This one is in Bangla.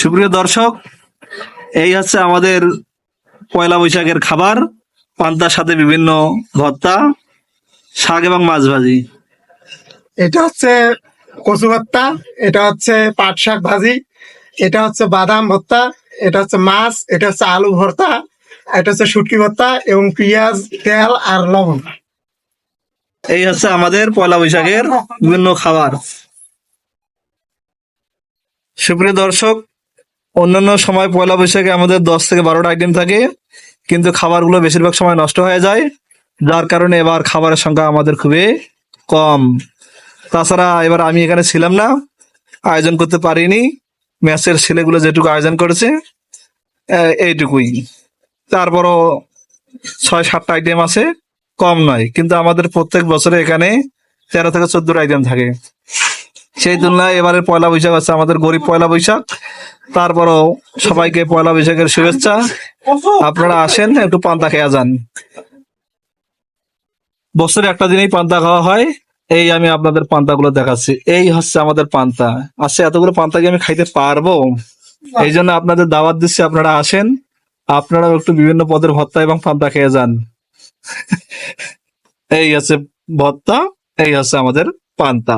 সুপ্রিয় দর্শক এই হচ্ছে আমাদের পয়লা বৈশাখের খাবার পান্তার সাথে বিভিন্ন ভর্তা শাক এবং মাছ ভাজি। এটা হচ্ছে কচু ভর্তা এটা হচ্ছে পাট শাক ভাজি এটা হচ্ছে বাদাম ভর্তা এটা হচ্ছে মাছ এটা হচ্ছে আলু ভর্তা এটা হচ্ছে শুটকি ভর্তা এবং পেঁয়াজ তেল আর লবণ। এই হচ্ছে আমাদের পয়লা বৈশাখের বিভিন্ন খাবার। সুপ্রিয় দর্শক অন্যান্য সময় পয়লা বৈশাখে আমাদের দশ থেকে বারোটা আইটেম থাকে, কিন্তু খাবারগুলো বেশিরভাগ সময় নষ্ট হয়ে যায়। যার কারণে এবার খাবারের সংখ্যা আমাদের খুবই কম। তাছাড়া এবার আমি এখানে ছিলাম না, আয়োজন করতে পারিনি। ম্যাচের ছেলেগুলো যেটুকু আয়োজন করেছে এইটুকুই। তারপরও ছয়, সাতটা আইটেম আছে, কম নয়, কিন্তু আমাদের প্রত্যেক বছরে এখানে তেরো থেকে চোদ্দটা আইটেম থাকে। সেই তুলনায় এবারে পয়লা বৈশাখ আছে আমাদের গরিব পয়লা বৈশাখ। তারপরও সবাইকে পয়লা বৈশাখের শুভেচ্ছা। আপনারা আসেন, একটু পান্তা খেয়া যান। বছরে একটা দিনেই পান্তা খাওয়া হয়। এই আমি আপনাদের পান্তাগুলো দেখাচ্ছি। এই হচ্ছে আমাদের পান্তা। আচ্ছা এতগুলো পান্তা কি আমি খাইতে পারব? এই জন্য আপনাদের দাওয়াত দিচ্ছি, আপনারা আসেন। আপনারাও একটু বিভিন্ন পদের ভত্তা এবং পান্তা খেয়ে যান। এই আছে ভত্তা, এই হচ্ছে আমাদের পান্তা।